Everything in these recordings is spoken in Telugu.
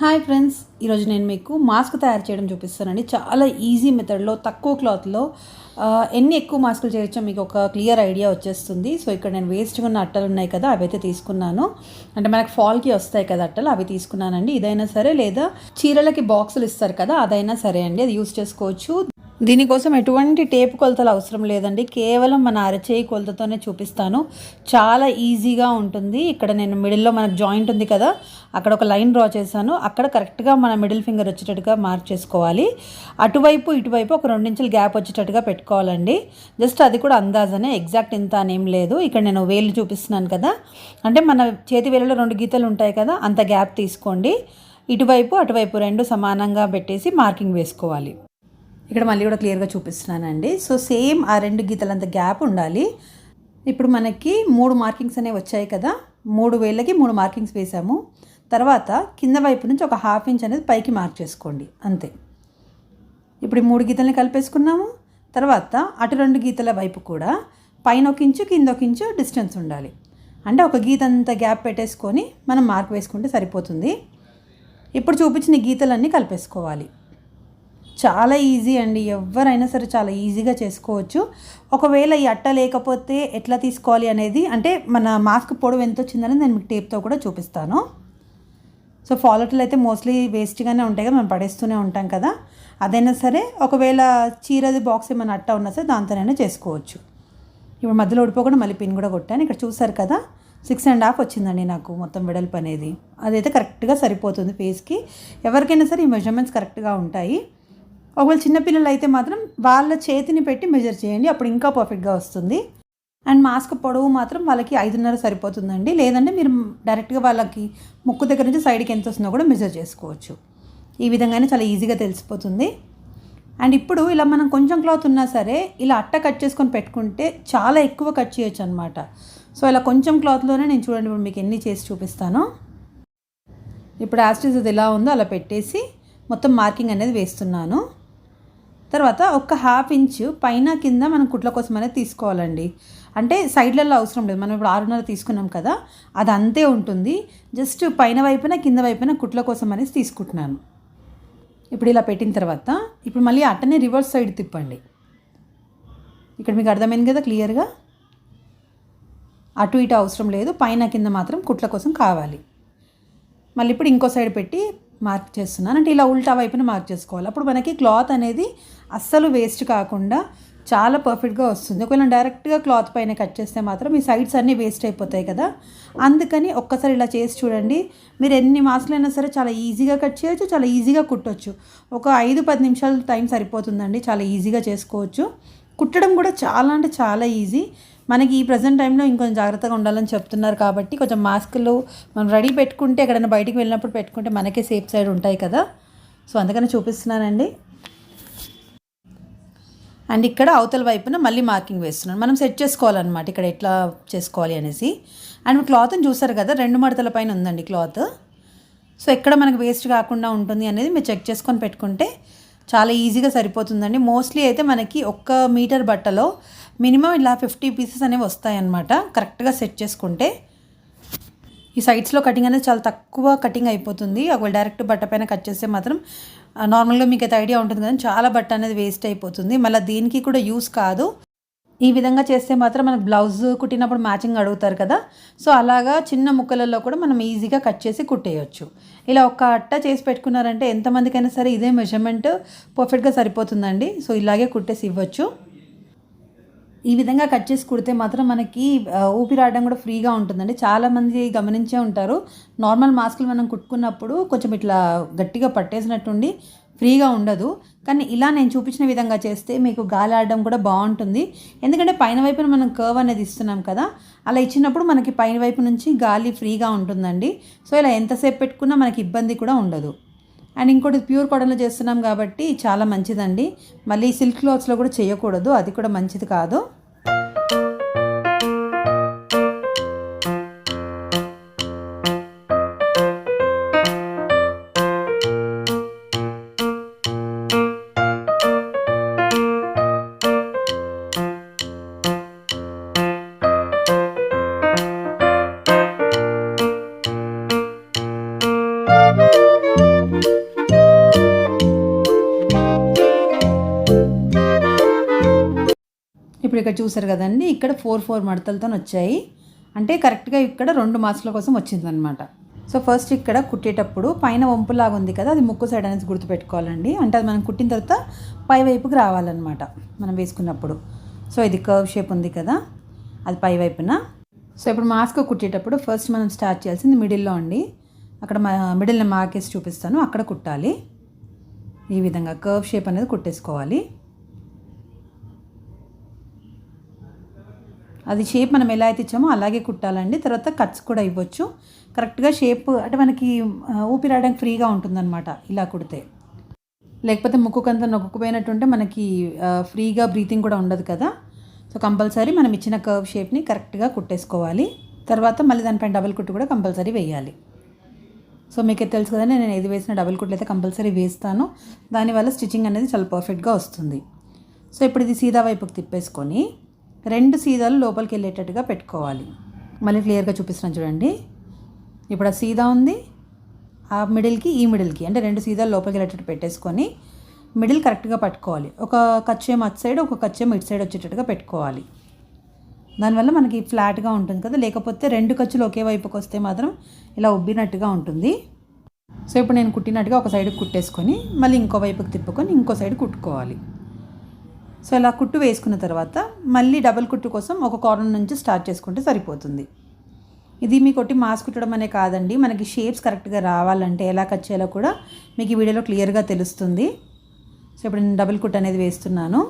హాయ్ ఫ్రెండ్స్ ఈరోజు నేను మీకు మాస్క్ తయారు చేయడం చూపిస్తానండి. చాలా ఈజీ మెథడ్లో తక్కువ క్లాత్లో ఎన్ని ఎక్కువ మాస్కులు చేయొచ్చో మీకు ఒక క్లియర్ ఐడియా వచ్చేస్తుంది. సో ఇక్కడ నేను వేస్ట్గా ఉన్న అట్టలు ఉన్నాయి కదా అవి అయితే తీసుకున్నాను. అంటే మనకు ఫాల్కి వస్తాయి కదా అట్టలు అవి తీసుకున్నానండి. ఇదైనా సరే లేదా చీరలకి బాక్సులు ఇస్తారు కదా అదైనా సరే అండి అది యూస్ చేసుకోవచ్చు. దీనికోసం ఎటువంటి టేపు కొలతలు అవసరం లేదండి. కేవలం మన అరచేయి కొలతతోనే చూపిస్తాను. చాలా ఈజీగా ఉంటుంది. ఇక్కడ నేను మిడిల్లో మనకు జాయింట్ ఉంది కదా అక్కడ ఒక లైన్ డ్రా చేశాను. అక్కడ కరెక్ట్గా మన మిడిల్ ఫింగర్ వచ్చేటట్టుగా మార్క్ చేసుకోవాలి. అటువైపు ఇటువైపు ఒక రెండించులు గ్యాప్ వచ్చేటట్టుగా పెట్టుకోవాలండి. జస్ట్ అది కూడా అందాజనే. ఎగ్జాక్ట్ ఇంత అనేం లేదు. ఇక్కడ నేను వేలు చూపిస్తున్నాను కదా. అంటే మన చేతి వేలలో రెండు గీతలు ఉంటాయి కదా అంత గ్యాప్ తీసుకోండి. ఇటువైపు అటువైపు రెండు సమానంగా పెట్టేసి మార్కింగ్ వేసుకోవాలి. ఇక్కడ మళ్ళీ కూడా క్లియర్గా చూపిస్తున్నానండి. సో సేమ్ ఆ రెండు గీతలంత గ్యాప్ ఉండాలి. ఇప్పుడు మనకి మూడు మార్కింగ్స్ అనేవి వచ్చాయి కదా. మూడు వేలకి మూడు మార్కింగ్స్ వేసాము. తర్వాత కింద వైపు నుంచి ఒక హాఫ్ ఇంచ్ అనేది పైకి మార్క్ చేసుకోండి. అంతే. ఇప్పుడు ఈ మూడు గీతల్ని కలిపేసుకున్నాము. తర్వాత అటు రెండు గీతల వైపు కూడా పైన ఒక ఇంచు కింద ఒక ఇంచు డిస్టెన్స్ ఉండాలి. అంటే ఒక గీత అంత గ్యాప్ పెట్టేసుకొని మనం మార్క్ వేసుకుంటే సరిపోతుంది. ఇప్పుడు చూపించిన గీతలన్నీ కలిపేసుకోవాలి. చాలా ఈజీ అండి. ఎవరైనా సరే చాలా ఈజీగా చేసుకోవచ్చు. ఒకవేళ ఈ అట్ట లేకపోతే ఎట్లా తీసుకోవాలి అనేది అంటే మన మాస్క్ పొడవు ఎంత వచ్చిందని నేను మీకు టేప్తో కూడా చూపిస్తాను. సో ఫాలోట్లు అయితే మోస్ట్లీ వేస్ట్గానే ఉంటాయి కదా మనం పడేస్తూనే ఉంటాం కదా. అదైనా సరే ఒకవేళ చీరది బాక్స్ ఏమైనా అట్ట ఉన్నా సరే దాంతోనైనా చేసుకోవచ్చు. ఇప్పుడు మధ్యలో ఓడిపోకుండా మళ్ళీ పిన్ కూడా కొట్టాను. ఇక్కడ చూసారు కదా సిక్స్ అండ్ హాఫ్ వచ్చిందండి నాకు మొత్తం వెడల్పు అనేది. అదైతే కరెక్ట్గా సరిపోతుంది ఫేస్కి ఎవరికైనా సరే ఈ మెజర్మెంట్స్ కరెక్ట్గా ఉంటాయి. ఒకవేళ చిన్నపిల్లలు అయితే మాత్రం వాళ్ళ చేతిని పెట్టి మెజర్ చేయండి. అప్పుడు ఇంకా పర్ఫెక్ట్గా వస్తుంది. అండ్ మాస్క్ పొడవు మాత్రం వాళ్ళకి ఐదున్నర సరిపోతుందండి. లేదంటే మీరు డైరెక్ట్గా వాళ్ళకి ముక్కు దగ్గర నుంచి సైడ్కి ఎంత వస్తుందో కూడా మెజర్ చేసుకోవచ్చు. ఈ విధంగానే చాలా ఈజీగా తెలిసిపోతుంది. అండ్ ఇప్పుడు ఇలా మనం కొంచెం క్లాత్ ఉన్నా సరే ఇలా అట్ట కట్ చేసుకొని పెట్టుకుంటే చాలా ఎక్కువ కట్ చేయొచ్చు అనమాట సో ఇలా కొంచెం క్లాత్లోనే నేను చూడండి ఇప్పుడు మీకు ఎన్ని చేసి చూపిస్తాను. ఇప్పుడు యాస్టిస్ అది ఎలా ఉందో అలా పెట్టేసి మొత్తం మార్కింగ్ అనేది వేస్తున్నాను. తర్వాత ఒక హాఫ్ ఇంచ్ పైన కింద మనం కుట్ల కోసం అనేది తీసుకోవాలండి. అంటే సైడ్లలో అవసరం లేదు. మనం ఇప్పుడు ఆరున్నర తీసుకున్నాం కదా అది అంతే ఉంటుంది. జస్ట్ పైన వైపున కింద వైపున కుట్ల కోసం అనేసి తీసుకుంటున్నాను. ఇప్పుడు ఇలా పెట్టిన తర్వాత ఇప్పుడు మళ్ళీ అట్టనే రివర్స్ సైడ్ తిప్పండి. ఇక్కడ మీకు అర్థమైంది కదా క్లియర్గా? అటు ఇటు అవసరం లేదు. పైన కింద మాత్రం కుట్ల కోసం కావాలి. మళ్ళీ ఇప్పుడు ఇంకో సైడ్ పెట్టి మార్క్ చేస్తున్నాను. అంటే ఇలా ఉల్టా వైపున మార్క్ చేసుకోవాలి. అప్పుడు మనకి క్లాత్ అనేది అస్సలు వేస్ట్ కాకుండా చాలా పర్ఫెక్ట్గా వస్తుంది. ఒకవేళ డైరెక్ట్గా క్లాత్ పైన కట్ చేస్తే మాత్రం ఈ సైడ్స్ అన్నీ వేస్ట్ అయిపోతాయి కదా. అందుకని ఒక్కసారి ఇలా చేసి చూడండి. మీరు ఎన్ని మాస్కులైనా సరే చాలా ఈజీగా కట్ చేయొచ్చు చాలా ఈజీగా కుట్టొచ్చు. ఒక ఐదు పది నిమిషాలు టైం సరిపోతుందండి. చాలా ఈజీగా చేసుకోవచ్చు. కుట్టడం కూడా చాలా అంటే చాలా ఈజీ. మనకి ఈ ప్రజెంట్ టైంలో ఇంకొంచెం జాగ్రత్తగా ఉండాలని చెప్తున్నారు కాబట్టి కొంచెం మాస్కులు మనం రెడీ పెట్టుకుంటే ఎక్కడైనా బయటికి వెళ్ళినప్పుడు పెట్టుకుంటే మనకే సేఫ్ సైడ్ ఉంటాయి కదా. సో అందుకని చూపిస్తున్నానండి. అండ్ ఇక్కడ అవతల వైపున మళ్ళీ మార్కింగ్ వేస్తున్నాను. మనం సెట్ చేసుకోవాలన్నమాట ఇక్కడ ఎట్లా చేసుకోవాలి అనేసి. అండ్ క్లాత్ని చూసారు కదా రెండు మడతల పైన ఉందండి క్లాత్ సో ఎక్కడ మనకు వేస్ట్ కాకుండా ఉంటుంది అనేది మీరు చెక్ చేసుకొని పెట్టుకుంటే చాలా ఈజీగా సరిపోతుందండి. మోస్ట్లీ అయితే మనకి ఒక్క మీటర్ బట్టలో మినిమం ఇలా ఫిఫ్టీ పీసెస్ అనేవి వస్తాయన్నమాట. కరెక్ట్గా సెట్ చేసుకుంటే. ఈ సైడ్స్లో కటింగ్ అనేది చాలా తక్కువ కటింగ్ అయిపోతుంది. ఒకవేళ డైరెక్ట్ బట్ట పైన కట్ చేస్తే మాత్రం నార్మల్గా మీకు అయితే ఐడియా ఉంటుంది కదా చాలా బట్ట అనేది వేస్ట్ అయిపోతుంది. మళ్ళీ దీనికి కూడా యూస్ కాదు. ఈ విధంగా చేస్తే మాత్రం మనకు బ్లౌజ్ కుట్టినప్పుడు మ్యాచింగ్ అడుగుతారు కదా. సో అలాగా చిన్న ముక్కలలో కూడా మనం ఈజీగా కట్ చేసి కుట్టేయచ్చు. ఇలా ఒక అట్ట చేసి పెట్టుకున్నారంటే ఎంతమందికైనా సరే ఇదే మెజర్మెంట్ పర్ఫెక్ట్గా సరిపోతుందండి. సో ఇలాగే కుట్టేసి ఇవ్వచ్చు. ఈ విధంగా కట్ చేసి కుడితే మాత్రం మనకి ఊపిరాడడం కూడా ఫ్రీగా ఉంటుందండి. చాలామంది గమనించే ఉంటారు. నార్మల్ మాస్కులు మనం కుట్టుకున్నప్పుడు కొంచెం ఇట్లా గట్టిగా పట్టేసినట్టుండి ఫ్రీగా ఉండదు. కానీ ఇలా నేను చూపించిన విధంగా చేస్తే మీకు గాలి ఆడడం కూడా బాగుంటుంది. ఎందుకంటే పైన వైపున మనం కర్వ్ అనేది ఇస్తున్నాం కదా అలా ఇచ్చినప్పుడు మనకి పైన వైపు నుంచి గాలి ఫ్రీగా ఉంటుందండి. సో ఇలా ఎంతసేపు పెట్టుకున్నా మనకి ఇబ్బంది కూడా ఉండదు. అండ్ ఇంకోటి ప్యూర్ కాటన్లో చేస్తున్నాం కాబట్టి చాలా మంచిదండి. మళ్ళీ సిల్క్ క్లాత్స్లో కూడా చేయకూడదు అది కూడా మంచిది కాదు. ఇప్పుడు ఇక్కడ చూసారు కదండి ఇక్కడ ఫోర్ ఫోర్ మడతలతో వచ్చాయి. అంటే కరెక్ట్గా ఇక్కడ రెండు మార్క్స్ల కోసం వచ్చిందనమాట సో ఫస్ట్ ఇక్కడ కుట్టేటప్పుడు పైన వంపులాగా ఉంది కదా అది ముక్కు సైడ్ అనేది గుర్తుపెట్టుకోవాలండి. అంటే అది మనం కుట్టిన తర్వాత పై వైపుకి రావాలన్నమాట మనం వేసుకున్నప్పుడు. సో ఇది కర్వ్ షేప్ ఉంది కదా అది పై వైపున. సో ఇప్పుడు మాస్క్ కుట్టేటప్పుడు ఫస్ట్ మనం స్టార్ట్ చేయాల్సింది మిడిల్లో అండి. అక్కడ మిడిల్ని మార్కేసి చూపిస్తాను అక్కడ కుట్టాలి. ఈ విధంగా కర్వ్ షేప్ అనేది కుట్టేసుకోవాలి. అది షేప్ మనం ఎలా అయితే ఇచ్చామో అలాగే కుట్టాలండి. తర్వాత కట్స్ కూడా ఇవ్వచ్చు. కరెక్ట్గా షేప్ అంటే మనకి ఊపిరి ఊపిరాడడానికి ఫ్రీగా ఉంటుందన్నమాట ఇలా కుడితే. లేకపోతే ముక్కుకంతా నొక్కుపోయినట్టుంటే మనకి ఫ్రీగా బ్రీతింగ్ కూడా ఉండదు కదా. సో కంపల్సరీ మనం ఇచ్చిన కర్వ్ షేప్ని కరెక్ట్గా కుట్టేసుకోవాలి. తర్వాత మళ్ళీ దానిపైన డబుల్ కుట్టు కూడా కంపల్సరీ వేయాలి. సో మీకు తెలుసు కదా నేను ఏది వేసిన డబుల్ కుట్లు అయితే కంపల్సరీ వేస్తాను. దానివల్ల స్టిచ్చింగ్ అనేది చాలా పర్ఫెక్ట్గా వస్తుంది. సో ఇప్పుడు ఇది సీదా వైపుకి తిప్పేసుకొని రెండు సీదాలు లోపలికి వెళ్ళేటట్టుగా పెట్టుకోవాలి. మళ్ళీ క్లియర్గా చూపిస్తున్నాను చూడండి. ఇప్పుడు ఆ సీదా ఉంది. ఆ మిడిల్కి ఈ మిడిల్కి అంటే రెండు సీదాలు లోపలికి వెళ్ళేటట్టు పెట్టేసుకొని మిడిల్ కరెక్ట్గా పట్టుకోవాలి. ఒక కచ్చేమో అటు సైడ్ ఒక కచ్చేమో ఇటు సైడ్ వచ్చేటట్టుగా పెట్టుకోవాలి. దానివల్ల మనకి ఫ్లాట్గా ఉంటుంది కదా. లేకపోతే రెండు ఖర్చులు ఒకే వైపుకి వస్తే మాత్రం ఇలా ఉబ్బినట్టుగా ఉంటుంది. సో ఇప్పుడు నేను కుట్టినట్టుగా ఒక సైడ్కి కుట్టేసుకొని మళ్ళీ ఇంకో వైపుకి తిప్పుకొని ఇంకో సైడ్ కుట్టుకోవాలి. సో ఇలా కుట్టు వేసుకున్న తర్వాత మళ్ళీ డబుల్ కుట్టు కోసం ఒక కార్నర్ నుంచి స్టార్ట్ చేసుకుంటే సరిపోతుంది. ఇది మీకు ఒకటి మాస్క్ కుట్టడం అనే కాదండి. మనకి షేప్స్ కరెక్ట్గా రావాలంటే ఎలా కట్ చేయాలో కూడా మీకు ఈ వీడియోలో క్లియర్గా తెలుస్తుంది. సో ఇప్పుడు నేను డబుల్ కుట్ అనేది వేస్తున్నాను.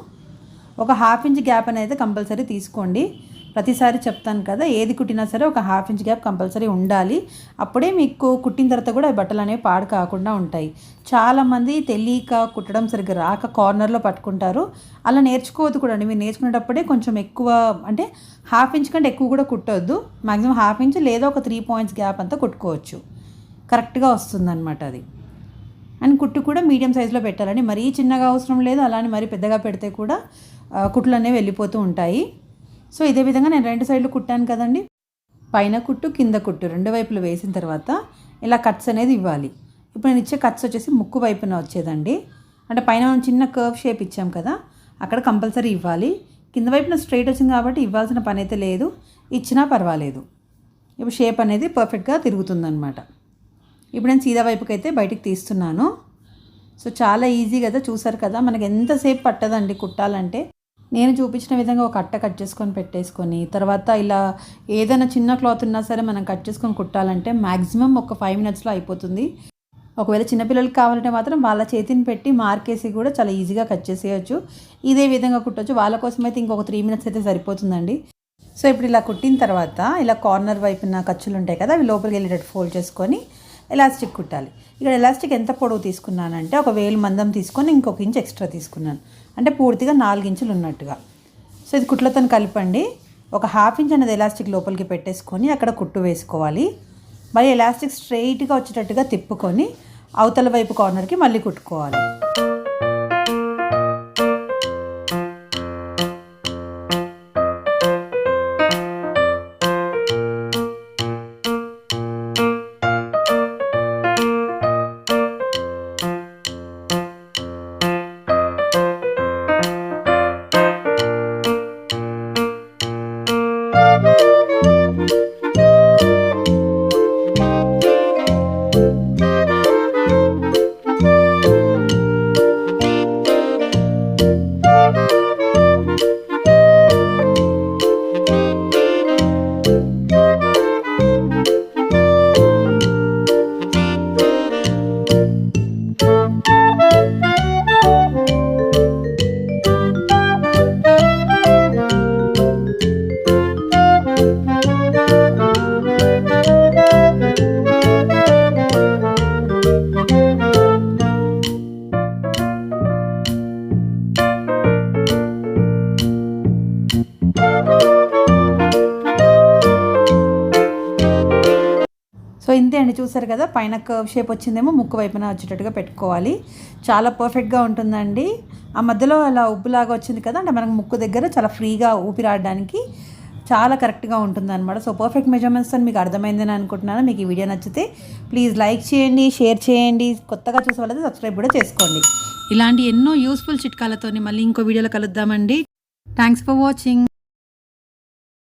ఒక హాఫ్ ఇంచ్ గ్యాప్ అనేది కంపల్సరీ తీసుకోండి. ప్రతిసారి చెప్తాను కదా ఏది కుట్టినా సరే ఒక హాఫ్ ఇంచ్ గ్యాప్ కంపల్సరీ ఉండాలి. అప్పుడే మీకు కుట్టిన తర్వాత కూడా బట్టలు అనేవి పాడు కాకుండా ఉంటాయి. చాలామంది తెలియక కుట్టడం సరిగ్గా రాక కార్నర్లో పట్టుకుంటారు. అలా నేర్చుకోవద్దు కూడా అండి మీరు నేర్చుకునేటప్పుడే కొంచెం ఎక్కువ అంటే హాఫ్ ఇంచ్ కంటే ఎక్కువ కూడా కుట్టవద్దు మాక్సిమం హాఫ్ ఇంచ్ లేదా ఒక త్రీ పాయింట్స్ గ్యాప్ అంతా కుట్టుకోవచ్చు. కరెక్ట్గా వస్తుందన్నమాట అది. అండ్ కుట్టు కూడా మీడియం సైజులో పెట్టాలండి. మరీ చిన్నగా అవసరం లేదు. అలానే మరీ పెద్దగా పెడితే కూడా కుట్లు అనేవి వెళ్ళిపోతూ ఉంటాయి. సో ఇదే విధంగా నేను రెండు సైడ్లు కుట్టాను కదండి. పైన కుట్టు కింద కుట్టు రెండు వైపులు వేసిన తర్వాత ఇలా కట్స్ అనేది ఇవ్వాలి. ఇప్పుడు నేను ఇచ్చే కట్స్ వచ్చేసి ముక్కు వైపున వచ్చేదండి. అంటే పైన మనం చిన్న కర్వ్ షేప్ ఇచ్చాం కదా అక్కడ కంపల్సరీ ఇవ్వాలి. కింద వైపున స్ట్రైట్ వచ్చింది కాబట్టి ఇవ్వాల్సిన పని అయితే లేదు. ఇచ్చినా పర్వాలేదు. ఇప్పుడు షేప్ అనేది పర్ఫెక్ట్గా తిరుగుతుందనమాట ఇప్పుడు నేను సీదా వైపుకి అయితే బయటికి తీస్తున్నాను. సో చాలా ఈజీ కదా చూసారు కదా మనకి ఎంతసేపు పట్టదండి కుట్టాలంటే. నేను చూపించిన విధంగా ఒక అట్ట కట్ చేసుకొని పెట్టేసుకొని తర్వాత ఇలా ఏదైనా చిన్న క్లాత్ ఉన్నా సరే మనం కట్ చేసుకొని కుట్టాలంటే మ్యాక్సిమం ఒక ఫైవ్ మినిట్స్లో అయిపోతుంది. ఒకవేళ చిన్నపిల్లలకి కావాలంటే మాత్రం వాళ్ళ చేతిని పెట్టి మార్కేసి కూడా చాలా ఈజీగా కట్ చేసేయచ్చు. ఇదే విధంగా కుట్టచ్చు. వాళ్ళ కోసం అయితే ఇంకొక త్రీ మినిట్స్ అయితే సరిపోతుందండి. సో ఇప్పుడు ఇలా కుట్టిన తర్వాత ఇలా కార్నర్ వైపున ఖర్చులు ఉంటాయి కదా అవి లోపలికి వెళ్ళేటట్టు ఫోల్డ్ చేసుకొని ఎలాస్టిక్ కుట్టాలి. ఇక్కడ ఎలాస్టిక్ ఎంత పొడవు తీసుకున్నానంటే ఒక వేలు మందం తీసుకొని ఇంకొక ఇంచ్ ఎక్స్ట్రా తీసుకున్నాను. అంటే పూర్తిగా నాలుగు ఇంచులు ఉన్నట్టుగా. సో ఇది కుట్లతో కలపండి. ఒక హాఫ్ ఇంచ్ అనేది ఎలాస్టిక్ లోపలికి పెట్టేసుకొని అక్కడ కుట్టు వేసుకోవాలి. మరి ఎలాస్టిక్ స్ట్రైట్గా వచ్చేటట్టుగా తిప్పుకొని అవతల వైపు కార్నర్కి మళ్ళీ కుట్టుకోవాలి. చూసారు కదా పైన కర్వ్ షేప్ వచ్చిందేమో ముక్కు వైపున వచ్చేటట్టుగా పెట్టుకోవాలి. చాలా పర్ఫెక్ట్గా ఉంటుందండి. ఆ మధ్యలో అలా ఉబ్బులాగా వచ్చింది కదా అంటే మనకు ముక్కు దగ్గర చాలా ఫ్రీగా ఊపిరాడడానికి చాలా కరెక్ట్గా ఉంటుంది అనమాట సో పర్ఫెక్ట్ మెజర్మెంట్స్ అని మీకు అర్థమైందని అనుకుంటున్నాను. మీకు ఈ వీడియో నచ్చితే ప్లీజ్ లైక్ చేయండి షేర్ చేయండి. కొత్తగా చూసే వాళ్ళైతే సబ్స్క్రైబ్ కూడా చేసుకోండి. ఇలాంటి ఎన్నో యూస్ఫుల్ చిట్కాలతోని మళ్ళీ ఇంకో వీడియోలో కలుద్దామండి. Thanks for watching